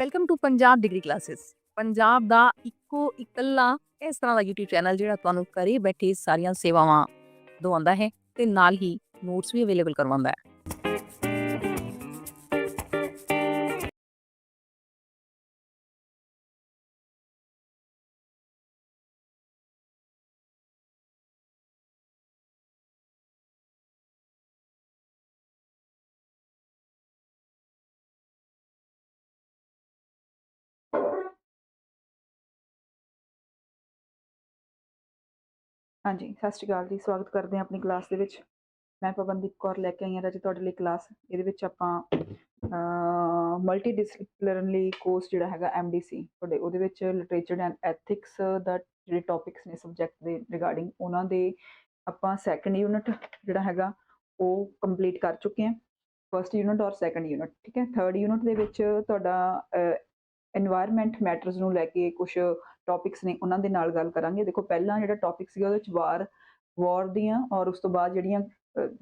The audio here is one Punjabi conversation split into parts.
Welcome to Punjab degree classes Punjab ਦਾ ਇੱਕੋ ਇਕੱਲਾ ਇਸ ਤਰ੍ਹਾਂ ਦਾ YouTube ਚੈਨਲ ਜਿਹੜਾ ਤੁਹਾਨੂੰ ਘਰੇ ਬੈਠੇ ਸਾਰੀਆਂ ਸੇਵਾਵਾਂ ਦਵਾਉਂਦਾ ਹੈ ਤੇ ਨਾਲ ਹੀ ਨੋਟਸ ਵੀ ਅਵੇਲੇਬਲ ਕਰਵਾਉਂਦਾ ਹੈ। ਹਾਂਜੀ, ਸਤਿ ਸ਼੍ਰੀ ਅਕਾਲ ਜੀ, ਸਵਾਗਤ ਕਰਦੇ ਹਾਂ ਆਪਣੀ ਕਲਾਸ ਦੇ ਵਿੱਚ। ਮੈਂ ਪਵਨਦੀਪ ਕੌਰ ਲੈ ਕੇ ਆਈ ਹਾਂ ਅੱਜ ਤੁਹਾਡੇ ਲਈ ਕਲਾਸ। ਇਹਦੇ ਵਿੱਚ ਆਪਾਂ ਮਲਟੀ ਡਿਸਪਲਿਨਰੀ ਕੋਰਸ ਜਿਹੜਾ ਹੈਗਾ ਐਮਡੀਸੀ ਤੁਹਾਡੇ, ਉਹਦੇ ਵਿੱਚ ਲਿਟਰੇਚਰ ਐਂਡ ਐਥਿਕਸ ਦਾ ਜਿਹੜੇ ਟੌਪਿਕਸ ਨੇ ਸਬਜੈਕਟ ਦੇ ਰਿਗਾਰਡਿੰਗ ਉਹਨਾਂ ਦੇ ਆਪਾਂ ਸੈਕੰਡ ਯੂਨਿਟ ਜਿਹੜਾ ਹੈਗਾ, ਉਹ ਕੰਪਲੀਟ ਕਰ ਚੁੱਕੇ ਹਾਂ। ਫਰਸਟ ਯੂਨਿਟ ਔਰ ਸੈਕੰਡ ਯੂਨਿਟ ਠੀਕ ਹੈ? ਥਰਡ ਯੂਨਿਟ ਦੇ ਵਿੱਚ ਤੁਹਾਡਾ এনवायरमेंट ਮੈਟਰਸ ਨੂੰ ਲੈ ਕੇ ਕੁਝ ਟੌਪਿਕਸ ਨੇ ਉਹਨਾਂ ਦੇ ਨਾਲ ਗੱਲ ਕਰਾਂਗੇ। ਦੇਖੋ, ਪਹਿਲਾਂ ਜਿਹੜਾ ਟੌਪਿਕ ਸੀਗਾ, ਉਹਦੇ ਵਿੱਚ ਵਾਰ ਵਾਰ ਦੀਆਂ ਔਰ ਉਸ ਤੋਂ ਬਾਅਦ ਜਿਹੜੀਆਂ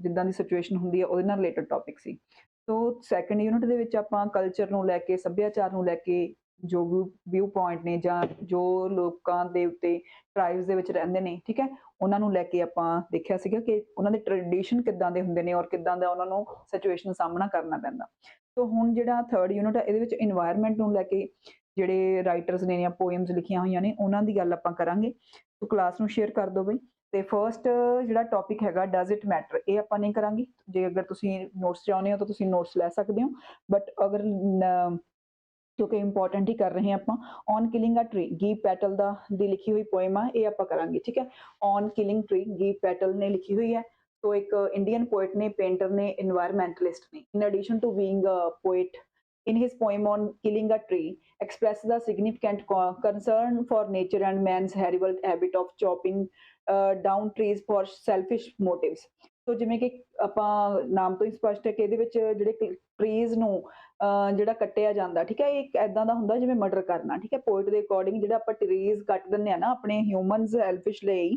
ਜਿੱਦਾਂ ਦੀ ਸਿਚੁਏਸ਼ਨ ਹੁੰਦੀ ਹੈ ਉਹਦੇ ਨਾਲ ਰਿਲੇਟਡ ਟੌਪਿਕ ਸੀ। ਸੋ ਸੈਕੰਡ ਯੂਨਿਟ ਦੇ ਵਿੱਚ ਆਪਾਂ ਕਲਚਰ ਨੂੰ ਲੈ ਕੇ, ਸੱਭਿਆਚਾਰ ਨੂੰ ਲੈ ਕੇ ਜੋ ਵਿਊ ਪੁਆਇੰਟ ਨੇ ਜਾਂ ਜੋ ਲੋਕਾਂ ਦੇ ਉੱਤੇ ਟ੍ਰਾਈਬਸ ਦੇ ਵਿੱਚ ਰਹਿੰਦੇ ਨੇ, ਠੀਕ ਹੈ, ਉਹਨਾਂ ਨੂੰ ਲੈ ਕੇ ਆਪਾਂ ਦੇਖਿਆ ਸੀਗਾ ਕਿ ਉਹਨਾਂ ਦੇ ਟ੍ਰੈਡੀਸ਼ਨ ਕਿੱਦਾਂ ਦੇ ਹੁੰਦੇ ਨੇ ਔਰ ਕਿੱਦਾਂ ਦਾ ਉਹਨਾਂ ਨੂੰ ਸਿਚੁਏਸ਼ਨ ਸਾਹਮਣਾ ਕਰਨਾ ਪੈਂਦਾ। ਸੋ ਹੁਣ ਜਿਹੜਾ ਥਰਡ ਯੂਨਿਟ ਹੈ ਇਹਦੇ ਵਿੱਚ এনवायरमेंट ਨੂੰ ਲੈ ਕੇ ਜਿਹੜੇ ਰਾਈਟਰਸ ਨੇ ਜਾਂ ਪੋਇਮਸ ਲਿਖੀਆਂ ਹੋਈਆਂ ਨੇ, ਉਹਨਾਂ ਦੀ ਗੱਲ ਆਪਾਂ ਕਰਾਂਗੇ। ਸੋ ਕਲਾਸ ਨੂੰ ਸ਼ੇਅਰ ਕਰ ਦਿਓ ਬਈ। ਤੇ ਫਰਸਟ ਜਿਹੜਾ ਟੌਪਿਕ ਹੈਗਾ ਡਜ਼ ਇਟ ਮੈਟਰ ਇਹ ਆਪਾਂ ਨਹੀਂ ਕਰਾਂਗੇ। ਜੇ ਅਗਰ ਤੁਸੀਂ ਨੋਟਸ ਚਾਹੁੰਦੇ ਹੋ, ਤਾਂ ਤੁਸੀਂ ਨੋਟਸ ਲੈ ਸਕਦੇ ਹੋ। ਬਟ ਅਗਰ ਕਿਉਂਕਿ ਇੰਪੋਰਟੈਂਟ ਹੀ ਕਰ ਰਹੇ ਆਪਾਂ on killing a tree Gieve Patel ਦਾ, ਦੀ ਲਿਖੀ ਹੋਈ ਪੋਇਮ ਆ, ਇਹ ਆਪਾਂ ਕਰਾਂਗੇ, ਠੀਕ ਹੈ? On killing tree Gieve Patel ਨੇ ਲਿਖੀ ਹੋਈ ਹੈ। ਸੋ ਇੱਕ ਇੰਡੀਅਨ ਪੋਇਟ ਨੇ ਪੇਂਟਰ ਨੇ এনवायरमेंटਲਿਸਟ ਨੇ। In addition to being a poet in his poem on killing a tree expresses the significant co- concern for nature and man's horrible habit of chopping uh, down trees for selfish motives so ਜਿਵੇਂ ਕਿ ਆਪਾਂ ਨਾਮ ਤੋਂ ਹੀ ਸਪਸ਼ਟ ਹੈ ਕਿ ਇਹਦੇ ਵਿੱਚ ਜਿਹੜੇ ਟਰੀਜ਼ ਨੂੰ ਅਹ, ਜਿਹੜਾ ਕੱਟਿਆ ਜਾਂਦਾ ਠੀਕ ਹੈ ਇਹ ਇੱਕ ਐਦਾਂ ਦਾ ਹੁੰਦਾ ਜਿਵੇਂ ਮਰਡਰ ਕਰਨਾ ਠੀਕ ਹੈ ਪੋਇਟ ਦੇ ਅਕੋਰਡਿੰਗ ਜਿਹੜਾ ਆਪਾਂ ਟਰੀਜ਼ ਕੱਟ ਦਿੰਦੇ ਆ ਨਾ ਆਪਣੇ ਹਿਊਮਨਸ ਸੈਲਫਿਸ਼ ਲਈ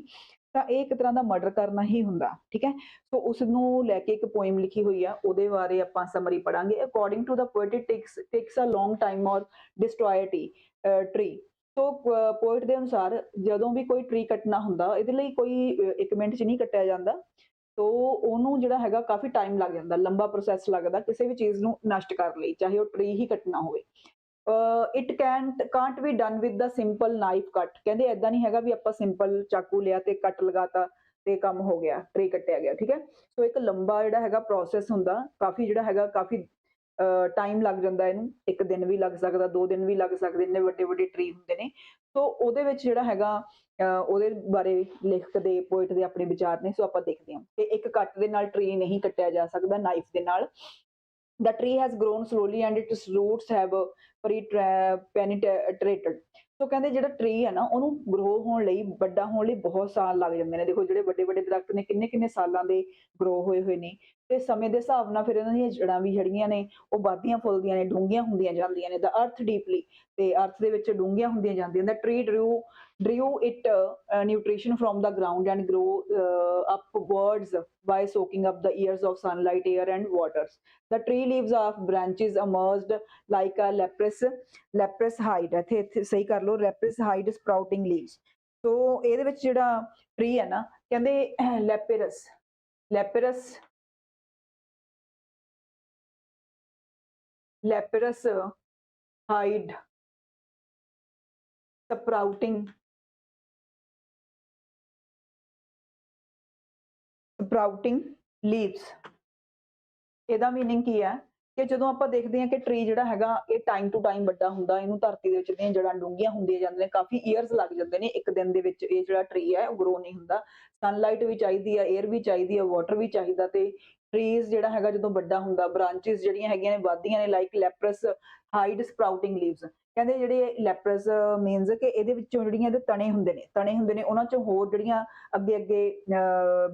ਤਾਂ ਇਹ ਇੱਕ ਤਰ੍ਹਾਂ ਦਾ ਮਰਡਰ ਕਰਨਾ ਹੀ ਹੁੰਦਾ ਠੀਕ ਹੈ? ਸੋ ਉਸ ਨੂੰ ਲੈ ਕੇ ਇੱਕ ਪੋਇਮ ਲਿਖੀ ਹੋਈ ਆ ਉਹਦੇ ਬਾਰੇ ਆਪਾਂ summary ਪੜਾਂਗੇ according to the poet takes takes a long time ਔਰ ਡਿਸਟਰੋਏ ਟੀ ਸੋ ਪੋਇਟ ਦੇ ਅਨੁਸਾਰ ਜਦੋਂ ਵੀ ਕੋਈ ਟਰੀ ਕੱਟਣਾ ਹੁੰਦਾ ਇਹਦੇ ਲਈ ਕੋਈ ਅਹ, ਇੱਕ ਮਿੰਟ 'ਚ ਨਹੀਂ ਕੱਟਿਆ ਜਾਂਦਾ। ਤੋ ਉਹਨੂੰ ਜਿਹੜਾ ਹੈਗਾ ਕਾਫੀ ਟਾਈਮ ਲੱਗ ਜਾਂਦਾ ਲੰਬਾ ਪ੍ਰੋਸੈਸ ਲੱਗਦਾ ਕਿਸੇ ਵੀ ਚੀਜ਼ ਨੂੰ ਨਸ਼ਟ ਕਰਨ ਲਈ ਚਾਹੇ ਉਹ ਟ੍ਰੀ ਹੀ ਕੱਟਣਾ ਹੋਵੇ। It can't can't be done with the simple knife ਕੱਟ ਕਹਿੰਦੇ ਐਦਾਂ ਨਹੀਂ ਹੈਗਾ ਵੀ ਆਪਾਂ ਸਿੰਪਲ ਚਾਕੂ ਲਿਆ ਤੇ ਕੱਟ ਲਗਾਤਾ ਤੇ ਕੰਮ ਹੋ ਗਿਆ ਟਰੀ ਕੱਟਿਆ ਗਿਆ ਠੀਕ ਹੈ? ਸੋ ਇੱਕ ਲੰਬਾ ਜਿਹੜਾ ਹੈਗਾ ਪ੍ਰੋਸੈਸ ਹੁੰਦਾ ਕਾਫੀ ਜਿਹੜਾ ਹੈਗਾ ਕਾਫੀ ਟਾਈਮ ਲੱਗ ਜਾਂਦਾ ਇਹਨੂੰ ਇੱਕ ਦਿਨ ਵੀ ਲੱਗ ਸਕਦਾ ਦੋ ਦਿਨ ਵੀ ਲੱਗ ਸਕਦੇ ਨੇ ਵੱਡੇ ਵੱਡੇ ਟਰੀ ਹੁੰਦੇ ਨੇ। ਸੋ ਉਹਦੇ ਵਿੱਚ ਜਿਹੜਾ ਹੈਗਾ ਅਹ, ਉਹਦੇ ਬਾਰੇ ਲੇਖਕ ਦੇ ਪੋਇਟ ਦੇ ਆਪਣੇ ਵਿਚਾਰ ਨੇ ਸੋ ਆਪਾਂ ਦੇਖਦੇ ਹਾਂ ਕਿ ਇੱਕ ਕੱਟ ਦੇ ਨਾਲ ਟਰੀ ਨਹੀਂ ਕੱਟਿਆ ਜਾ ਸਕਦਾ ਨਾਈਫ ਦੇ ਨਾਲ। The tree has grown slowly and its roots have uh, penetrated. ਸੋ ਕਹਿੰਦੇ ਜਿਹੜਾ ਟਰੀ ਹੈ ਨਾ, ਉਹਨੂੰ ਗਰੋ ਹੋਣ ਲਈ, ਵੱਡਾ ਹੋਣ ਲਈ ਬਹੁਤ ਸਾਲ ਲੱਗ ਜਾਂਦੇ ਨੇ। ਦੇਖੋ, ਜਿਹੜੇ ਵੱਡੇ ਵੱਡੇ ਦਰਖਤ ਨੇ ਕਿੰਨੇ ਕਿੰਨੇ ਸਾਲਾਂ ਦੇ ਗਰੋ ਹੋਏ ਹੋਏ ਨੇ। ਤੇ ਸਮੇਂ ਦੇ ਹਿਸਾਬ ਨਾਲ ਫਿਰ ਇਹਨਾਂ ਦੀਆਂ ਜੜਾਂ ਵੀ ਜਿਹੜੀਆਂ ਨੇ, ਉਹ ਵਾਧੀਆਂ ਫੁੱਲਦੀਆਂ ਨੇ, ਡੂੰਘੀਆਂ ਹੁੰਦੀਆਂ ਜਾਂਦੀਆਂ ਨੇ। ਦਾ ਅਰਥ ਡੀਪਲੀ ਤੇ ਅਰਥ ਦੇ ਵਿੱਚ ਡੂੰਘੀਆਂ ਹੁੰਦੀਆਂ ਜਾਂਦੀਆਂ the tree drew drew it uh, uh, nutrition from the ground and grow uh, upwards by soaking up the years of sunlight air and waters the tree leaves of branches emerged like a leprous leprous hide ਇੱਥੇ ਇੱਥੇ ਸਹੀ ਕਰ ਲਓ leprous hide sprouting leaves ਸੋ ਇਹਦੇ ਵਿੱਚ ਜਿਹੜਾ ਟਰੀ ਹੈ ਨਾ ਕਹਿੰਦੇ ਲੈਪੇਰਸ ਲੈਪੇਰਸ ਲੈਪੇਰਸ ਹਾਈਡ sprouting sprouting leaves ਇਹਦਾ ਮੀਨਿੰਗ ਕੀ ਹੈ? ਕਿ ਜਦੋਂ ਆਪਾਂ ਦੇਖਦੇ ਹਾਂ ਕਿ ਟਰੀ ਜਿਹੜਾ ਹੈਗਾ, ਇਹ ਟਾਈਮ ਟੂ ਟਾਈਮ ਵੱਡਾ ਹੁੰਦਾ, ਇਹਨੂੰ ਧਰਤੀ ਦੇ ਵਿੱਚ ਦੀਆਂ ਜੜਾਂ ਡੂੰਘੀਆਂ ਹੁੰਦੀਆਂ ਜਾਂਦੀਆਂ ਨੇ, ਕਾਫੀ ਇਅਰਸ ਲੱਗ ਜਾਂਦੇ ਨੇ, ਇੱਕ ਦਿਨ ਦੇ ਵਿੱਚ ਇਹ ਜਿਹੜਾ ਟਰੀ ਹੈ, ਉਹ ਗਰੋ ਨਹੀਂ ਹੁੰਦਾ। ਸਨਲਾਈਟ ਵੀ ਚਾਹੀਦੀ ਹੈ 에ਅਰ ਵੀ ਚਾਹੀਦੀ ਹੈ ਵਾਟਰ ਵੀ ਚਾਹੀਦਾ ਤੇ ਟਰੀਜ਼ ਜਿਹੜਾ ਹੈਗਾ ਜਦੋਂ ਵੱਡਾ ਹੁੰਦਾ ਬ੍ਰਾਂਚਸ ਜਿਹੜੀਆਂ ਹੈਗੀਆਂ ਨੇ, ਵੱਧਦੀਆਂ ਨੇ like leprous hide sprouting leaves ਕਹਿੰਦੇ ਜਿਹੜੇ ਲੈਪਰਸ ਮੀਨਸ ਕਿ ਇਹਦੇ ਵਿੱਚੋਂ ਜਿਹੜੀਆਂ ਇਹਦੇ ਤਣੇ ਹੁੰਦੇ ਨੇ, ਤਣੇ ਹੁੰਦੇ ਨੇ, ਉਹਨਾਂ ਚੋਂ ਹੋਰ ਜਿਹੜੀਆਂ ਅੱਗੇ ਅੱਗੇ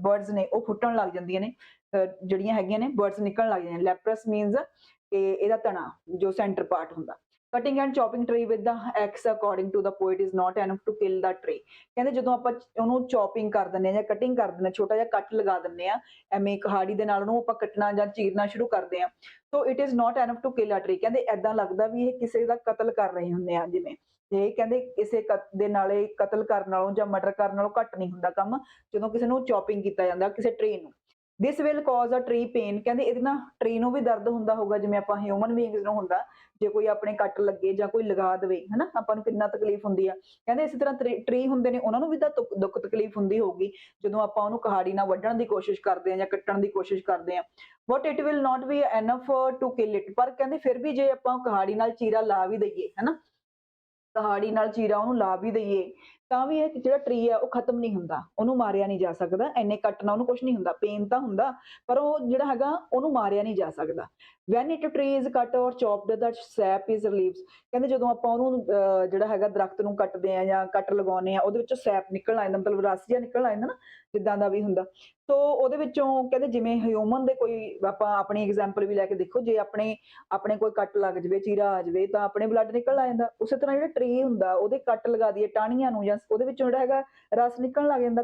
ਬਰਡਸ ਨੇ, ਉਹ ਫੁੱਟਣ ਲੱਗ ਜਾਂਦੀਆਂ ਨੇ ਜਿਹੜੀਆਂ ਹੈਗੀਆਂ ਨੇ ਬਰਡਸ ਨਿਕਲਣ ਲੱਗ ਜਾਂਦੀਆਂ ਨੇ। ਲੈਪਰਸ ਮੀਨਸ ਕਿ ਇਹਦਾ ਤਣਾ, ਜੋ ਸੈਂਟਰ ਪਾਰਟ ਹੁੰਦਾ। Cutting and chopping tree with the axe according to the poet is not enough to kill the tree ਕਹਿੰਦੇ ਜਦੋਂ ਆਪਾਂ ਉਹਨੂੰ ਚੌਪਿੰਗ ਕਰ ਦਿੰਨੇ ਆ ਜਾਂ ਕਟਿੰਗ ਕਰ ਦਿੰਨੇ ਛੋਟਾ ਜਿਹਾ ਕੱਟ ਲਗਾ ਦਿੰਨੇ ਆ ਐਵੇਂ ਕਹਾੜੀ ਦੇ ਨਾਲ ਉਹਨੂੰ ਆਪਾਂ ਕੱਟਣਾ ਜਾਂ ਚੀਰਨਾ ਸ਼ੁਰੂ ਕਰਦੇ ਆ so it is not enough to kill a tree ਕਹਿੰਦੇ ਐਦਾਂ ਲੱਗਦਾ ਵੀ ਇਹ ਕਿਸੇ ਦਾ ਕਤਲ ਕਰ ਰਹੇ ਹੁੰਦੇ ਆ, ਜਿਵੇਂ ਤੇ ਕਹਿੰਦੇ ਕਿਸੇ ਦੇ ਨਾਲੇ ਕਤਲ ਕਰਨ ਨਾਲੋਂ ਜਾਂ ਮਰਡਰ ਕਰਨ ਨਾਲੋਂ ਘੱਟ ਨਹੀਂ ਹੁੰਦਾ ਕੰਮ, ਜਦੋਂ ਕਿਸੇ ਨੂੰ ਚੋਪਿੰਗ ਕੀਤਾ ਜਾਂਦਾ ਕਿਸੇ ਟਰੀ ਨੂੰ। This will cause a tree pain ਕਹਿੰਦੇ ਇਹਦੇ ਨਾਲ ਟਰੀ ਨੂੰ ਵੀ ਦਰਦ ਹੁੰਦਾ ਹੋਊਗਾ, ਜਿਵੇਂ ਆਪਾਂ ਹਿਊਮਨ ਬੀਇੰਗਸ ਨੂੰ ਹੁੰਦਾ, ਜੇ ਕੋਈ ਆਪਣੇ ਕੱਟ ਲੱਗੇ ਜਾਂ ਕੋਈ ਲਗਾ ਦੇਵੇ, ਹਨਾ, ਆਪਾਂ ਨੂੰ ਕਿੰਨਾ ਤਕਲੀਫ ਹੁੰਦੀ ਆ। ਕਹਿੰਦੇ ਇਸੇ ਤਰ੍ਹਾਂ ਟਰੀ ਹੁੰਦੇ ਨੇ, ਉਹਨਾਂ ਨੂੰ ਵੀ ਤਾਂ ਦੁੱਖ ਤਕਲੀਫ ਹੁੰਦੀ ਹੋਊਗੀ, ਜਦੋਂ ਆਪਾਂ ਉਹਨੂੰ ਕਹਾੜੀ ਨਾਲ ਵੱਢਣ ਦੀ ਕੋਸ਼ਿਸ਼ ਕਰਦੇ ਆ ਜਾਂ ਕੱਟਣ ਦੀ ਕੋਸ਼ਿਸ਼ ਕਰਦੇ ਆ। But it will not be enough to kill it ਪਰ ਕਹਿੰਦੇ ਫਿਰ ਵੀ ਜੇ ਆਪਾਂ ਕਹਾੜੀ ਨਾਲ ਚੀਰਾ ਲਾ ਵੀ ਦਈਏ, ਹਨਾ, ਕਹਾੜੀ ਨਾਲ ਚੀਰਾ ਉਹਨੂੰ ਲਾ ਵੀ ਦਈਏ ਤਾਂ ਵੀ ਇਹ ਜਿਹੜਾ ਟਰੀ ਆ, ਉਹ ਖਤਮ ਨਹੀਂ ਹੁੰਦਾ। ਉਹਨੂੰ ਮਾਰਿਆ ਨਹੀਂ ਜਾ ਸਕਦਾ। ਐਨੇ ਕੱਟਣਾ ਉਹਨੂੰ ਕੁਝ ਨਹੀਂ ਹੁੰਦਾ। ਪੇਨ ਤਾਂ ਹੁੰਦਾ, ਪਰ ਉਹ ਜਿਹੜਾ ਹੈਗਾ, ਉਹਨੂੰ ਮਾਰਿਆ ਨਹੀਂ ਜਾ ਸਕਦਾ। When it tree is cut or ਚੌਪਡ the sap is relieves ਕਹਿੰਦੇ ਜਦੋਂ ਆਪਾਂ ਉਹਨੂੰ ਜਿਹੜਾ ਹੈਗਾ, ਦਰਖਤ ਨੂੰ ਕੱਟਦੇ ਆ ਜਾਂ ਕੱਟ ਲਗਾਉਂਦੇ ਆ ਉਹਦੇ ਵਿੱਚੋਂ ਸੈਪ ਨਿਕਲ ਆਉਂਦਾ ਮਤਲਬ ਰਸ ਜਿਹਾ ਨਿਕਲ ਆਉਂਦਾ ਨਾ, ਜਿੱਦਾਂ ਦਾ ਵੀ ਹੁੰਦਾ। ਸੋ ਉਹਦੇ ਵਿੱਚੋਂ ਕਹਿੰਦੇ ਜਿਵੇਂ ਹਿਊਮਨ ਦੇ ਕੋਈ, ਆਪਾਂ ਆਪਣੀ ਐਗਜ਼ਾਮਪਲ ਵੀ ਲੈ ਕੇ ਦੇਖੋ, ਜੇ ਆਪਣੇ ਆਪਣੇ ਕੋਈ ਕੱਟ ਲੱਗ ਜਵੇ, ਚੀਰਾ ਆ ਜਵੇ, ਤਾਂ ਆਪਣੇ ਬਲੱਡ ਨਿਕਲ ਆ ਜਾਂਦਾ। ਉਸੇ ਤਰ੍ਹਾਂ ਜਿਹੜਾ ਟਰੀ ਹੁੰਦਾ, ਉਹਦੇ ਕੱਟ ਲਗਾ ਦਈਏ, ਟਾਹਣੀਆਂ ਨੂੰ ਜਾਂ ਉਹਦੇ ਵਿੱਚੋਂ ਜਿਹੜਾ ਹੈਗਾ ਰਸ ਨਿਕਲਣ ਲੱਗ ਜਾਂਦਾ,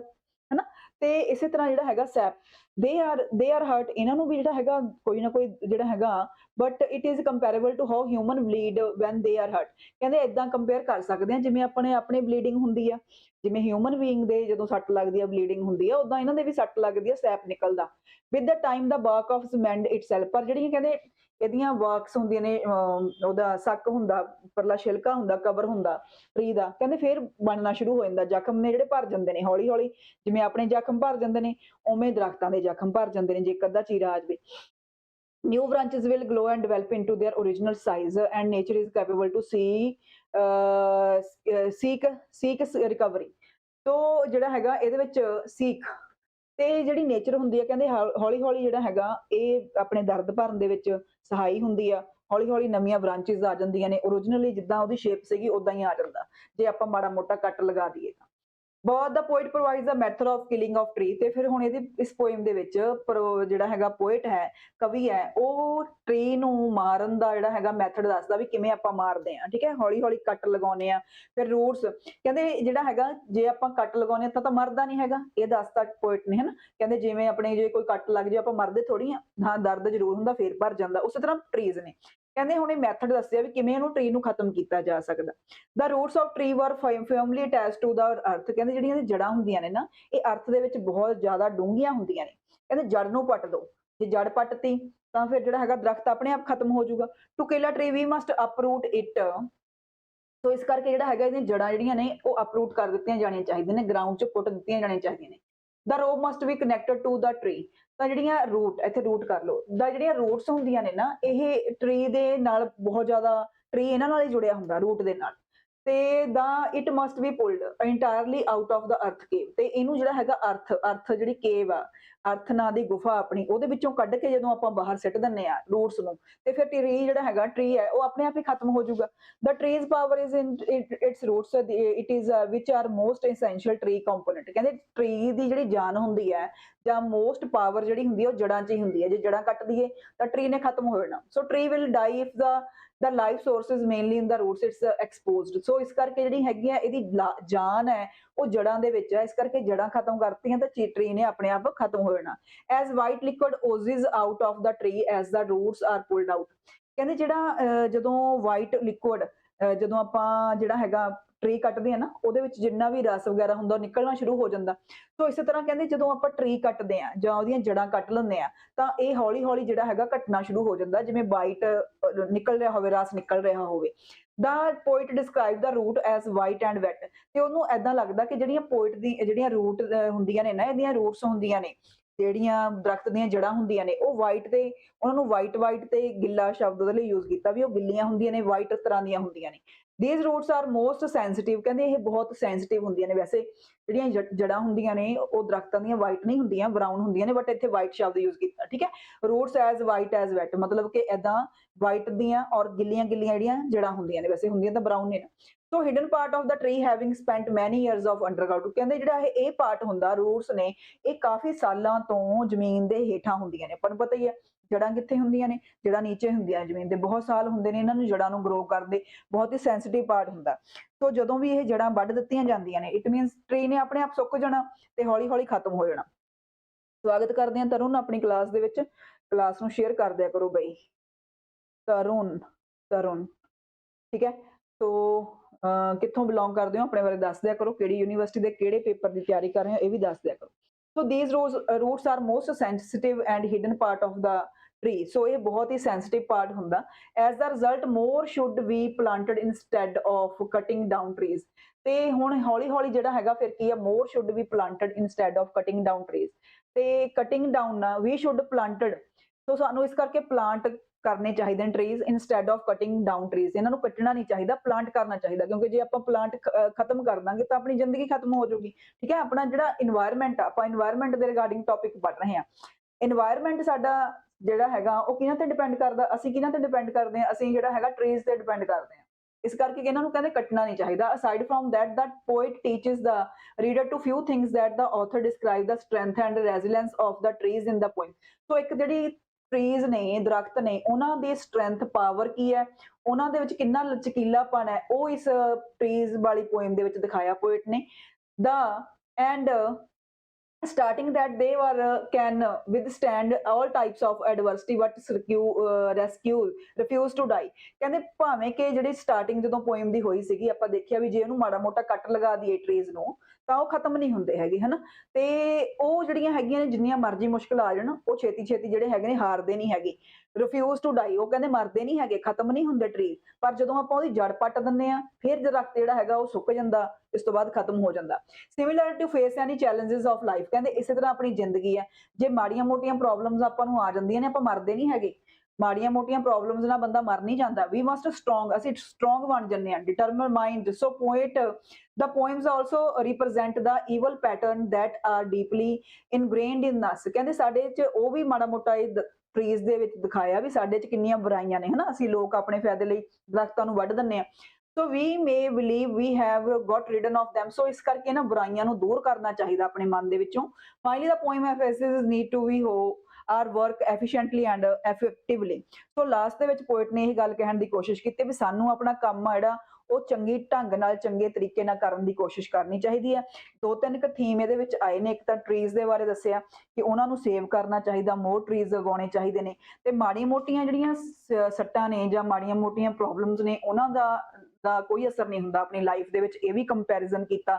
ਹਨਾ? ਤੇ ਇਸੇ ਤਰ੍ਹਾਂ ਜਿਹੜਾ ਹੈਗਾ ਸੈਪ ਦੇ ਆਰ ਦੇ ਆਰ ਹਰਟ ਇਹਨਾਂ ਨੂੰ ਵੀ ਜਿਹੜਾ ਹੈਗਾ ਕੋਈ ਨਾ ਕੋਈ ਜਿਹੜਾ ਹੈਗਾ but it is comparable to how human bleed when they are hurt ਕਹਿੰਦੇ ਇਦਾਂ ਕੰਪੇਅਰ ਕਰ ਸਕਦੇ ਆ ਜਿਵੇਂ ਆਪਣੇ ਆਪਣੇ ਬਲੀਡਿੰਗ ਹੁੰਦੀ ਆ, ਜਿਵੇਂ ਹਿਊਮਨ ਬੀਇੰਗ ਦੇ ਜਦੋਂ ਸੱਟ ਲੱਗਦੀ ਆ ਬਲੀਡਿੰਗ ਹੁੰਦੀ ਆ ਉਦਾਂ ਇਹਨਾਂ ਦੇ ਵੀ ਸੱਟ ਲੱਗਦੀ ਆ ਸੈਪ ਨਿਕਲਦਾ with the time the bark of ਸਮੈਂਡ itself ਪਰ ਜਿਹੜੀਆਂ ਕਹਿੰਦੇ ਇਹਦੀਆਂ ਵਾਰਕਸ ਹੁੰਦੀਆਂ ਨੇ ਉਹਦਾ ਸੱਕ ਹੁੰਦਾ ਪਰਲਾ ਛਿਲਕਾ ਹੁੰਦਾ ਕਵਰ ਹੁੰਦਾ ਟਰੀ ਦਾ ਕਹਿੰਦੇ ਫੇਰ ਬਣਨਾ ਸ਼ੁਰੂ ਹੋ ਜਾਂਦਾ ਜ਼ਖਮ ਨੇ ਜਿਹੜੇ ਭਰ ਜਾਂਦੇ ਨੇ ਹੌਲੀ ਹੌਲੀ ਜਿਵੇਂ ਆਪਣੇ ਜ਼ਖਮ ਭਰ ਜਾਂਦੇ ਨੇ ਉਵੇਂ ਦਰਖਤਾਂ ਦੇ ਜ਼ਖਮ ਭਰ ਜਾਂਦੇ ਨੇ ਜੇ ਇੱਕ ਚੀਰਾ ਆ ਜਾਵੇ। New branches will grow and develop into their original size and nature is capable to see uh, seek seek recovery ਤੋ ਜਿਹੜਾ ਹੈਗਾ ਇਹਦੇ ਵਿੱਚ seek ਤੇ ਜਿਹੜੀ ਨੇਚਰ ਹੁੰਦੀ ਆ, ਕਹਿੰਦੇ ਹੌਲੀ ਹੌਲੀ ਜਿਹੜਾ ਹੈਗਾ, ਇਹ ਆਪਣੇ ਦਰਦ ਭਰਨ ਦੇ ਵਿੱਚ ਸਹਾਈ ਹੁੰਦੀ ਆ। ਹੌਲੀ ਹੌਲੀ ਨਵੀਆਂ ਬ੍ਰਾਂਚੇਸ ਆ ਜਾਂਦੀਆਂ ਨੇ। Originally ਜਿੱਦਾਂ ਉਹਦੀ ਸ਼ੇਪ ਸੀਗੀ ਉਦਾਂ ਹੀ ਆ ਜਾਂਦਾ। ਜੇ ਆਪਾਂ ਮਾੜਾ ਮੋਟਾ ਕੱਟ ਲਗਾ ਦਈਏ ਤਾਂ। ਬਹੁਤ the poet provides a method of killing of tree ਤੇ ਫਿਰ ਹੁਣ ਇਹਦੇ ਇਸ ਪੋਇਮ ਦੇ ਵਿੱਚ ਜਿਹੜਾ ਹੈਗਾ ਪੋਇਟ ਹੈ, ਕਵੀ ਹੈ, ਉਹ ਟਰੀ ਨੂੰ ਮਾਰਨ ਦਾ ਜਿਹੜਾ ਹੈਗਾ ਮੈਥਡ ਦੱਸਦਾ ਵੀ ਕਿਵੇਂ ਆਪਾਂ ਮਾਰਦੇ ਆ ਠੀਕ ਹੈ ਹੌਲੀ ਹੌਲੀ ਕੱਟ ਲਗਾਉਨੇ ਆ ਫਿਰ ਰੂਟਸ ਕਹਿੰਦੇ ਜਿਹੜਾ ਹੈਗਾ ਜੇ ਆਪਾਂ ਕੱਟ ਲਗਾਉਨੇ ਤਾਂ ਤਾਂ ਮਰਦਾ ਨਹੀਂ ਹੈਗਾ, ਇਹ ਦੱਸਦਾ ਪੋਇਟ ਨੇ, ਹਨਾ, ਕਹਿੰਦੇ ਜਿਵੇਂ ਆਪਣੇ ਜੇ ਕੋਈ ਕੱਟ ਲੱਗ ਜੇ ਆਪਾਂ ਮਰਦੇ ਥੋੜੀ ਆ ਹਾਂ ਦਰਦ ਜ਼ਰੂਰ ਹੁੰਦਾ, ਫੇਰ ਭਰ ਜਾਂਦਾ, ਉਸੇ ਤਰ੍ਹਾਂ ਟਰੀਜ਼ ਨੇ। ਕਹਿੰਦੇ ਹੁਣ ਇਹ ਮੈਥਡ ਦੱਸਿਆ ਵੀ ਕਿਵੇਂ ਇਹਨੂੰ ਟਰੀ ਨੂੰ ਖਤਮ ਕੀਤਾ ਜਾ ਸਕਦਾ। ਦਾ ਰੂਟਸ ਆਫ ਟਰੀ ਵਰ ਫਰਮਲੀ ਅਟੈਚਡ ਟੂ ਦਾ ਅਰਥ ਕਹਿੰਦੇ ਜਿਹੜੀਆਂ ਇਹਦੀ ਜੜਾਂ ਹੁੰਦੀਆਂ ਨੇ ਨਾ, ਇਹ ਅਰਥ ਦੇ ਵਿੱਚ ਬਹੁਤ ਜ਼ਿਆਦਾ ਡੂੰਘੀਆਂ ਹੁੰਦੀਆਂ ਨੇ। ਕਹਿੰਦੇ ਜੜ ਨੂੰ ਪੱਟ ਦੋ। ਜੇ ਜੜ ਪੱਟਤੀ, ਤਾਂ ਫਿਰ ਜਿਹੜਾ ਹੈਗਾ ਦਰਖਤ ਆਪਣੇ ਆਪ ਖਤਮ ਹੋ ਜਾਊਗਾ। To kill a tree we must uproot it so ਇਸ ਕਰਕੇ ਜਿਹੜਾ ਹੈਗਾ ਇਹਦੀਆਂ ਜੜਾਂ ਜਿਹੜੀਆਂ ਨੇ, ਉਹ ਅਪਰੂਟ ਕਰ ਦਿੱਤੀਆਂ ਜਾਣੀਆਂ ਚਾਹੀਦੀਆਂ ਨੇ ਗਰਾਊਂਡ 'ਚ ਪੁੱਟ ਦਿੱਤੀਆਂ ਜਾਣੀਆਂ ਚਾਹੀਦੀਆਂ ਨੇ। The rope must be connected to the tree ਤਾਂ ਜਿਹੜੀਆਂ ਰੂਟ ਇੱਥੇ ਰੂਟ ਕਰ ਲਓ। ਦਾ ਜਿਹੜੀਆਂ ਰੂਟਸ ਹੁੰਦੀਆਂ ਨੇ ਨਾ, ਇਹ ਟ੍ਰੀ ਦੇ ਨਾਲ ਬਹੁਤ ਜ਼ਿਆਦਾ ਟ੍ਰੀ ਇਹਨਾਂ ਨਾਲ ਹੀ ਜੁੜਿਆ ਹੁੰਦਾ ਰੂਟ ਦੇ ਨਾਲ। ਤੇ the it must be pulled entirely out of the earth cave ਤੇ ਇਹਨੂੰ ਜਿਹੜਾ ਹੈਗਾ ਅਰਥ ਅਰਥ ਜਿਹੜੀ ਕੇਵ ਆ ਅਰਥ ਨਾਂ ਦੀ ਗੁਫਾ ਆਪਣੀ ਉਹਦੇ ਵਿੱਚੋਂ ਕੱਢ ਕੇ ਜਦੋਂ ਆਪਾਂ ਬਾਹਰ ਸਿੱਟ ਦਿੰਨੇ ਆ ਰੂਟਸ ਨੂੰ ਤੇ ਫਿਰ ਟਰੀ ਜਿਹੜਾ ਹੈਗਾ ਟਰੀ ਹੈ ਉਹ ਆਪਣੇ ਆਪ ਹੀ ਖਤਮ ਹੋ ਜਾਊਗਾ। the tree's power is in it, its roots uh, the- it is uh, which are ਕਹਿੰਦੇ ਟਰੀ ਦੀ ਜਿਹੜੀ ਜਾਨ ਹੁੰਦੀ ਹੈ ਜਾਂ ਮੋਸਟ ਪਾਵਰ ਜਿਹੜੀ ਹੁੰਦੀ ਹੈ ਉਹ ਜੜਾਂ 'ਚ ਹੀ ਹੁੰਦੀ ਹੈ। ਜੇ ਜੜਾਂ ਕੱਟ ਦਈਏ ਤਾਂ ਟਰੀ ਨੇ ਖਤਮ ਹੋ ਜਾਣਾ। So tree will die if the the life source mainly in the roots it's exposed so ਇਸ ਕਰਕੇ ਜਿਹੜੀ ਹੈਗੀ ਆ, ਇਹਦੀ ਜਾਨ ਹੈ, ਉਹ ਜੜਾਂ ਦੇ ਵਿੱਚ ਹੈ। ਇਸ ਕਰਕੇ ਜੜਾਂ ਖਤਮ ਕਰਤੀਆਂ ਤਾਂ ਟਰੀ ਨੇ ਆਪਣੇ ਆਪ ਖਤਮ ਹੋ ਜਾਣਾ। As white liquid oozes out of the tree as the roots are pulled out ਕਹਿੰਦੇ ਜਿਹੜਾ ਜਦੋਂ ਵਾਈਟ ਲਿਕੁਇਡ ਜਦੋਂ ਆਪਾਂ ਜਿਹੜਾ ਹੈਗਾ ਟਰੀ ਕੱਟਦੇ ਆ ਨਾ, ਉਹਦੇ ਵਿੱਚ ਜਿੰਨਾ ਵੀ ਰਸ ਵਗੈਰਾ ਹੁੰਦਾ ਉਹ ਨਿਕਲਣਾ ਸ਼ੁਰੂ ਹੋ ਜਾਂਦਾ। ਸੋ ਇਸੇ ਤਰ੍ਹਾਂ ਕਹਿੰਦੇ ਜਦੋਂ ਆਪਾਂ ਟਰੀ ਕੱਟਦੇ ਆ ਜਾਂ ਉਹਦੀਆਂ ਜੜਾਂ ਕੱਟ ਲੈਂਦੇ ਆ, ਤਾਂ ਇਹ ਹੌਲੀ ਹੌਲੀ ਜਿਹੜਾ ਹੈਗਾ ਘਟਣਾ ਸ਼ੁਰੂ ਹੋ ਜਾਂਦਾ, ਜਿਵੇਂ ਵਾਈਟ ਨਿਕਲ ਰਿਹਾ ਹੋਵੇ, ਰਸ ਨਿਕਲ ਰਿਹਾ ਹੋਵੇ। The poet describe the root as white and wet ਤੇ ਉਹਨੂੰ ਐਦਾਂ ਲੱਗਦਾ ਕਿ ਜਿਹੜੀਆਂ ਪੋਇਟ ਦੀ, ਜਿਹੜੀਆਂ ਰੂਟ ਹੁੰਦੀਆਂ ਨੇ ਨਾ, ਇਹਦੀਆਂ ਰੂਟਸ ਹੁੰਦੀਆਂ ਨੇ, ਜਿਹੜੀਆਂ ਦਰਖਤ ਦੀਆਂ ਜੜਾਂ ਹੁੰਦੀਆਂ ਨੇ, ਉਹ ਵਾਈਟ ਤੇ, ਉਹਨਾਂ ਨੂੰ ਵਾਈਟ ਵਾਈਟ ਤੇ ਗਿੱਲਾ ਸ਼ਬਦ ਉਹਦੇ ਲਈ ਯੂਜ਼ ਕੀਤਾ ਵੀ ਉਹ ਗਿੱਲੀਆਂ ਹੁੰਦੀਆਂ ਨੇ ਵਾਈਟ ਤਰ੍ਹਾਂ ਦੀਆਂ ਹੁੰਦੀਆਂ ਨੇ। These roots are most sensitive ਕਹਿੰਦੇ ਇਹ ਬਹੁਤ ਸੈਂਸਿਟਿਵ ਹੁੰਦੀਆਂ ਨੇ। ਵੈਸੇ ਜਿਹੜੀਆਂ ਜ- ਹੁੰਦੀਆਂ ਨੇ, ਉਹ ਦਰਖਤਾਂ ਦੀਆਂ ਵਾਈਟ ਨਹੀਂ ਹੁੰਦੀਆਂ ਬਰਾਊਨ ਹੁੰਦੀਆਂ ਨੇ ਬਟ ਇੱਥੇ ਵਾਈਟ ਸ਼ਬਦ ਯੂਜ਼ ਕੀਤਾ, ਠੀਕ ਹੈ? Roots as white as wet ਮਤਲਬ ਕਿ ਐਦਾਂ ਵਾਈਟ ਦੀਆਂ ਔਰ ਗਿੱਲੀਆਂ ਗਿੱਲੀਆਂ ਜਿਹੜੀਆਂ ਜੜ੍ਹਾਂ ਹੁੰਦੀਆਂ ਨੇ, ਵੈਸੇ ਹੁੰਦੀਆਂ ਤਾਂ ਬਰਾਊਨ ਨੇ ਨਾ। So hidden part of the tree having spent many years of underground ਕਹਿੰਦੇ ਜਿਹੜਾ ਇਹ ਇਹ ਪਾਰਟ ਹੁੰਦਾ ਰੂਟਸ ਨੇ, ਇਹ ਕਾਫੀ ਸਾਲਾਂ ਤੋਂ ਜ਼ਮੀਨ ਦੇ ਹੇਠਾਂ ਹੁੰਦੀਆਂ ਨੇ। ਆਪਾਂ ਪਤਾ ਹੀ ਹੈ ਜੜਾਂ ਕਿੱਥੇ ਹੁੰਦੀਆਂ ਨੇ? ਜੜਾਂ ਨੀਚੇ ਹੁੰਦੀਆਂ ਜ਼ਮੀਨ ਦੇ। ਬਹੁਤ ਸਾਲ ਹੁੰਦੇ ਨੇ ਇਹਨਾਂ ਨੂੰ ਜੜਾਂ ਨੂੰ ਗਰੋ ਕਰਦੇ। ਬਹੁਤ ਹੀ ਸੈਂਸਿਟਿਵ ਪਾਰਟ ਹੁੰਦਾ। ਸੋ ਜਦੋਂ ਵੀ ਇਹ ਜੜਾਂ ਵੱਢ ਦਿੱਤੀਆਂ ਜਾਂਦੀਆਂ ਨੇ ਇਟ ਮੀਨਸ ਟ੍ਰੀ ਨੇ ਆਪਣੇ ਆਪ ਸੁੱਕ ਜਾਣਾ ਤੇ ਹੌਲੀ ਹੌਲੀ ਖਤਮ ਹੋ ਜਾਣਾ। ਸਵਾਗਤ ਕਰਦੇ ਹਾਂ ਤਰੁਣ ਆਪਣੀ ਕਲਾਸ ਦੇ ਵਿੱਚ। ਕਲਾਸ ਨੂੰ ਸ਼ੇਅਰ ਕਰ ਦਿਆ ਕਰੋ ਬਈ। ਤਰੁਣ ਤਰੁਣ। ਠੀਕ ਹੈ? ਸੋ ਅਹ ਕਿੱਥੋਂ ਬਿਲੋਂਗ ਕਰਦੇ ਹੋ? ਆਪਣੇ ਬਾਰੇ ਦੱਸ ਦਿਆ ਕਰੋ। ਕਿਹੜੀ ਯੂਨੀਵਰਸਿਟੀ ਦੇ ਕਿਹੜੇ ਪੇਪਰ ਦੀ ਤਿਆਰੀ ਕਰ ਰਹੇ ਹੋ? ਇਹ ਵੀ ਦੱਸ ਦਿਆ ਕਰੋ। so these roots roots are most sensitive and hidden part of the tree so ਇਹ ਬਹੁਤ ਹੀ ਸੈਂਸਿਟਿਵ ਪਾਰਟ ਹੁੰਦਾ as the result more should be planted instead of cutting down trees ਤੇ ਹੁਣ ਹੌਲੀ ਹੌਲੀ ਜਿਹੜਾ ਹੈਗਾ ਫਿਰ ਕੀ ਆ more should be planted instead of cutting down trees ਤੇ ਕਟਿੰਗ ਡਾਊਨ ਨਾ ਵੀ ਸ਼ੁੱਡ ਪਲਾਂਟਡ ਸੋ ਸਾਨੂੰ ਇਸ ਕਰਕੇ ਪਲਾਂਟ ਕਰਨੇ ਚਾਹੀਦੇ ਨੇ trees instead of cutting down trees ਇਹਨਾਂ ਨੂੰ ਕੱਟਣਾ ਨਹੀਂ ਚਾਹੀਦਾ ਪਲਾਂਟ ਕਰਨਾ ਚਾਹੀਦਾ, ਕਿਉਂਕਿ ਜੇ ਆਪਾਂ ਪਲਾਂਟ ਖਤਮ ਕਰ ਦਾਂਗੇ ਤਾਂ ਆਪਣੀ ਜ਼ਿੰਦਗੀ ਖਤਮ ਹੋ ਜਾਊਗੀ। ਠੀਕ ਹੈ? ਆਪਣਾ ਜਿਹੜਾ এনवायरमेंट ਆ, ਆਪਾਂ এনवायरमेंट ਦੇ ਰਿਗਾਰਡਿੰਗ ਟੌਪਿਕ ਪੜ ਰਹੇ ਆ এনवायरमेंट ਸਾਡਾ ਜਿਹੜਾ ਹੈਗਾ, ਉਹ ਕਿਹਨਾਂ ਤੇ ਡਿਪੈਂਡ ਕਰਦਾ? ਅਸੀਂ ਕਿਹਨਾਂ ਤੇ ਡਿਪੈਂਡ ਕਰਦੇ ਆ ਅਸੀਂ ਜਿਹੜਾ ਹੈਗਾ ਟਰੀਜ਼ ਤੇ ਡਿਪੈਂਡ ਕਰਦੇ ਆ ਇਸ ਕਰਕੇ ਇਹਨਾਂ ਨੂੰ ਕਹਿੰਦੇ ਕੱਟਣਾ ਨਹੀਂ ਚਾਹੀਦਾ। Aside from that that poet teaches the reader to few things that the author describe the strength and resilience of the trees in the poem so ਇੱਕ ਜਿਹੜੀ ਟਰੀਜ਼ ਨੇ, ਦਰਖਤ ਨੇ, ਉਹਨਾਂ ਦੀ ਸਟਰੈਂਥ ਪਾਵਰ ਕੀ ਹੈ? ਉਹਨਾਂ ਦੇ ਵਿੱਚ ਕਿੰਨਾ ਲਚਕੀਲਾਪਨ ਹੈ? ਉਹ ਇਸ ਟਰੀਜ਼ ਵਾਲੀ ਪੋਇਮ ਦੇ ਵਿੱਚ ਦਿਖਾਇਆ ਪੋਇਟ ਨੇ। The end starting that they were uh, can withstand all types of adversity but uh, rescue refuse to die. ਕਹਿੰਦੇ ਭਾਵੇਂ ਕਿ ਜਿਹੜੀ ਸਟਾਰਟਿੰਗ ਜਦੋਂ ਪੋਇਮ ਦੀ ਹੋਈ ਸੀਗੀ ਆਪਾਂ ਦੇਖਿਆ ਵੀ ਜੇ ਉਹਨੂੰ ਮਾੜਾ ਮੋਟਾ ਕੱਟ ਲਗਾ ਦਈਏ ਟਰੀਜ਼ ਨੂੰ ਤਾਂ ਉਹ ਖਤਮ ਨਹੀਂ ਹੁੰਦੇ ਹੈਗੇ ਹਨਾ? ਤੇ ਉਹ ਜਿਹੜੀਆਂ ਹੈਗੀਆਂ ਨੇ ਜਿੰਨੀਆਂ ਮਰਜ਼ੀ ਮੁਸ਼ਕਲ ਆ ਜਾਣ ਉਹ ਛੇਤੀ ਛੇਤੀ ਜਿਹੜੇ ਹੈਗੇ ਨੇ ਹਾਰਦੇ ਨਹੀਂ ਹੈਗੇ। ਰਿਫਿਊਜ਼ ਟੂ ਡਾਈ ਉਹ ਕਹਿੰਦੇ ਮਰਦੇ ਨਹੀਂ ਹੈਗੇ, ਖਤਮ ਨਹੀਂ ਹੁੰਦੇ ਟਰੀ ਪਰ ਜਦੋਂ ਆਪਾਂ ਉਹਦੀ ਜੜ ਪੱਟ ਦਿੰਨੇ ਆ ਫਿਰ ਦਰਖਤ ਜਿਹੜਾ ਹੈਗਾ ਉਹ ਸੁੱਕ ਜਾਂਦਾ, ਇਸ ਤੋਂ ਬਾਅਦ ਖਤਮ ਹੋ ਜਾਂਦਾ। Similar to face any challenges of life ਕਹਿੰਦੇ ਇਸੇ ਤਰ੍ਹਾਂ ਆਪਣੀ ਜ਼ਿੰਦਗੀ ਹੈ। ਜੇ ਮਾੜੀਆਂ ਮੋਟੀਆਂ ਪ੍ਰੋਬਲਮਸ ਆਪਾਂ ਨੂੰ ਆ ਜਾਂਦੀਆਂ ਨੇ, ਆਪਾਂ ਮਰਦੇ ਨਹੀਂ ਹੈਗੇ। ਮਾੜੀਆਂ ਮੋਟੀਆਂ ਪ੍ਰੋਬਲਮਸ ਨਾਲ ਬੰਦਾ ਮਰ ਨਹੀਂ ਜਾਂਦਾ। ਵੀ ਮਸਟ ਸਟਰੋਂਗ ਅਸੀਂ ਸਟਰੋਂਗ ਬਣ ਜੰਨੇ ਆ determined mind so poet the poems also represent the evil pattern that are deeply ingrained in us ਕਹਿੰਦੇ ਸਾਡੇ ਚ ਉਹ ਵੀ ਮਾੜਾ ਮੋਟਾ ਇਹ ਟਰੀਜ਼ ਦੇ ਵਿੱਚ ਦਿਖਾਇਆ ਵੀ ਸਾਡੇ ਚ ਕਿੰਨੀਆਂ ਬੁਰਾਈਆਂ ਨੇ, ਹਨਾ? ਅਸੀਂ ਲੋਕ ਆਪਣੇ ਫਾਇਦੇ ਲਈ ਦਰਖਤਾਂ ਨੂੰ ਵੱਢ ਦਿੰਨੇ ਆ so we may believe we have got ridden of them. So ਇਸ ਕਰਕੇ ਨਾ ਬੁਰਾਈਆਂ ਨੂੰ ਦੂਰ ਕਰਨਾ ਚਾਹੀਦਾ ਆਪਣੇ ਮਨ ਦੇ ਵਿੱਚੋਂ। Finally the poem emphasises need to we who are work efficiently and effectively so last ਦੇ ਵਿੱਚ ਪੋਇਟ ਨੇ ਇਹ ਗੱਲ ਕਹਿਣ ਦੀ ਕੋਸ਼ਿਸ਼ ਕੀਤੀ ਵੀ ਸਾਨੂੰ ਆਪਣਾ ਕੰਮ ਆ ਜਿਹੜਾ ਉਹ ਚੰਗੀ ਢੰਗ ਨਾਲ, ਚੰਗੇ ਤਰੀਕੇ ਨਾਲ ਕਰਨ ਦੀ ਕੋਸ਼ਿਸ਼ ਕਰਨੀ ਚਾਹੀਦੀ ਹੈ ਦੋ ਤਿੰਨ ਕੁ ਥੀਮ ਇਹਦੇ ਵਿੱਚ ਆਏ ਨੇ। ਇੱਕ ਤਾਂ ਟਰੀਜ਼ ਦੇ ਬਾਰੇ ਦੱਸਿਆ ਕਿ ਉਹਨਾਂ ਨੂੰ ਸੇਵ ਕਰਨਾ ਚਾਹੀਦਾ ਮੋਰ ਟਰੀਜ਼ ਉਗਾਉਣੇ ਚਾਹੀਦੇ ਨੇ। ਤੇ ਮਾੜੀ ਮੋਟੀਆਂ ਜਿਹੜੀਆਂ ਸ- ਸੱਟਾਂ ਨੇ ਜਾਂ ਮਾੜੀਆਂ ਮੋਟੀਆਂ ਪ੍ਰੋਬਲਮਸ ਨੇ, ਉਹਨਾਂ ਦਾ ਦਾ ਕੋਈ ਅਸਰ ਨਹੀਂ ਹੁੰਦਾ ਆਪਣੀ ਲਾਈਫ ਦੇ ਵਿੱਚ। ਇਹ ਵੀ ਕੰਪੈਰੀਜ਼ਨ ਕੀਤਾ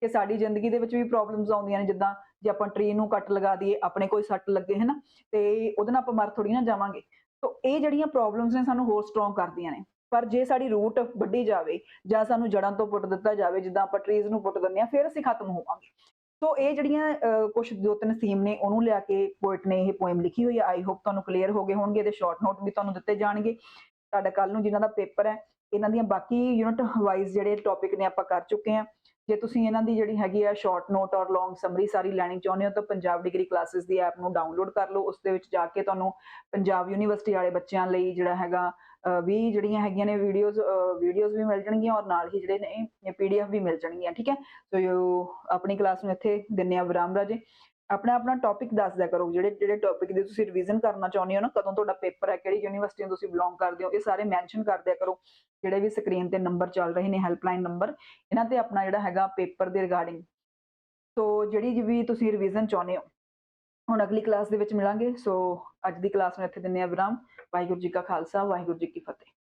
ਕਿ ਸਾਡੀ ਜ਼ਿੰਦਗੀ ਦੇ ਵਿੱਚ ਵੀ ਪ੍ਰੋਬਲਮਸ ਆਉਂਦੀਆਂ ਨੇ। ਜਿੱਦਾਂ ਜੇ ਆਪਾਂ ਟ੍ਰੀ ਨੂੰ ਕੱਟ ਲਗਾ ਦਈਏ, ਆਪਣੇ ਕੋਈ ਸੱਟ ਲੱਗੇ ਹੈ ਨਾ ਤੇ ਉਹਦੇ ਨਾਲ ਆਪਾਂ ਮਰ ਥੋੜੀ ਨਾ ਜਾਵਾਂਗੇ। ਸੋ ਇਹ ਜਿਹੜੀਆਂ ਪ੍ਰੋਬਲਮਸ ਨੇ, ਸਾਨੂੰ ਹੋਰ ਸਟਰੋਂਗ ਕਰਦੀਆਂ ਨੇ। ਪਰ ਜੇ ਸਾਡੀ ਰੂਟ ਵੱਢੀ ਜਾਵੇ ਜਾਂ ਸਾਨੂੰ ਜੜਾਂ ਤੋਂ ਪੁੱਟ ਦਿੱਤਾ ਜਾਵੇ, ਜਿੱਦਾਂ ਆਪਾਂ ਟਰੀਜ਼ ਨੂੰ ਪੁੱਟ ਦਿੰਦੇ ਆ ਫਿਰ ਅਸੀਂ ਖਤਮ ਹੋਵਾਂਗੇ। ਸੋ ਇਹ ਜਿਹੜੀਆਂ ਕੁਝ ਦੋ ਤਿੰਨ ਥੀਮ ਨੇ, ਉਹਨੂੰ ਲਿਆ ਕੇ ਪੋਇਟ ਨੇ ਇਹ ਪੋਇਮ ਲਿਖੀ ਹੋਈ ਹੈ। ਆਈ ਹੋਪ ਤੁਹਾਨੂੰ ਕਲੀਅਰ ਹੋ ਗਏ ਹੋਣਗੇ ਇਹਦੇ ਸ਼ਾਰਟ ਨੋਟ ਵੀ ਤੁਹਾਨੂੰ ਦਿੱਤੇ ਜਾਣਗੇ। ਤੁਹਾਡਾ ਕੱਲ ਨੂੰ ਜਿਨ੍ਹਾਂ ਦਾ ਪੇਪਰ ਹੈ, ਇਹਨਾਂ ਦੀਆਂ ਬਾਕੀ ਯੂਨਿਟ ਵਾਈਜ਼ ਜਿਹੜੇ ਟੌਪਿਕ ਨੇ ਆਪਾਂ ਕਰ ਚੁੱਕੇ ਆ ਜੇ ਤੁਸੀਂ ਇਹਨਾਂ ਦੀ ਜਿਹੜੀ ਹੈਗੀ ਆ ਸ਼ਾਰਟ ਨੋਟ ਔਰ ਲੌਂਗ ਸਮਰੀ ਸਾਰੀ ਲੈਣੀ ਚਾਹੁੰਦੇ ਹੋ ਤਾਂ ਪੰਜਾਬ ਡਿਗਰੀ ਕਲਾਸਿਸ ਦੀ ਐਪ ਨੂੰ ਡਾਊਨਲੋਡ ਕਰ ਲਓ। ਉਸ ਦੇ ਵਿੱਚ ਜਾ ਕੇ ਤੁਹਾਨੂੰ ਪੰਜਾਬ ਯੂਨੀਵਰਸਿਟੀ ਵਾਲੇ ਬੱਚਿਆਂ ਲਈ ਜਿਹੜਾ ਹੈਗਾ ਵੀ ਜਿਹੜੀਆਂ ਹੈਗੀਆਂ ਨੇ ਵੀਡੀਓਜ਼ ਵੀਡੀਓਜ਼ ਵੀ ਮਿਲ ਜਾਣਗੀਆਂ ਔਰ ਨਾਲ ਹੀ ਜਿਹੜੇ ਨੇ ਪੀਡੀਐਫ ਵੀ ਮਿਲ ਜਾਣਗੀਆਂ, ਠੀਕ ਹੈ? ਸੋ ਆਪਣੀ ਕਲਾਸ ਨੂੰ ਇੱਥੇ ਦਿੰਨੇ ਆ ਵਿਰਾਮ ਰਾਜੇ। ਆਪਣਾ ਆਪਣਾ ਟੌਪਿਕ ਦੱਸ ਦਿਆ ਕਰੋ, ਜਿਹੜੇ ਜਿਹੜੇ ਟੌਪਿਕ ਦੀ ਤੁਸੀਂ ਰਿਵੀਜ਼ਨ ਕਰਨਾ ਚਾਹੁੰਦੇ ਹੋ ਨਾ, ਕਦੋਂ ਤੁਹਾਡਾ ਪੇਪਰ ਹੈ, ਕਿਹੜੀ ਯੂਨੀਵਰਸਿਟੀ ਨੂੰ ਤੁਸੀਂ ਬਿਲੋਂਗ ਕਰਦੇ ਹੋ, ਇਹ ਸਾਰੇ ਮੈਂਸ਼ਨ ਕਰ ਦਿਆ ਕਰੋ। ਜਿਹੜੇ ਵੀ ਸਕਰੀਨ ਤੇ ਨੰਬਰ ਚੱਲ ਰਹੇ ਨੇ ਹੈਲਪਲਾਈਨ ਨੰਬਰ ਇਹਨਾਂ ਤੇ ਆਪਣਾ ਜਿਹੜਾ ਹੈਗਾ ਪੇਪਰ ਦੇ ਰਿਗਾਰਡਿੰਗ ਸੋ ਜਿਹੜੀ ਵੀ ਤੁਸੀਂ ਰਿਵੀਜ਼ਨ ਚਾਹੁੰਦੇ ਹੋ ਹੁਣ ਅਗਲੀ ਕਲਾਸ ਦੇ ਵਿੱਚ ਮਿਲਾਂਗੇ ਸੋ ਅੱਜ ਦੀ ਕਲਾਸ ਨੂੰ ਇੱਥੇ ਦਿੰਨੇ ਆ ਵਿਰਾਮ। ਵਾਹਿਗੁਰੂ ਜੀ ਕਾ ਖਾਲਸਾ, ਵਾਹਿਗੁਰੂ ਜੀ ਕੀ ਫਤਿਹ।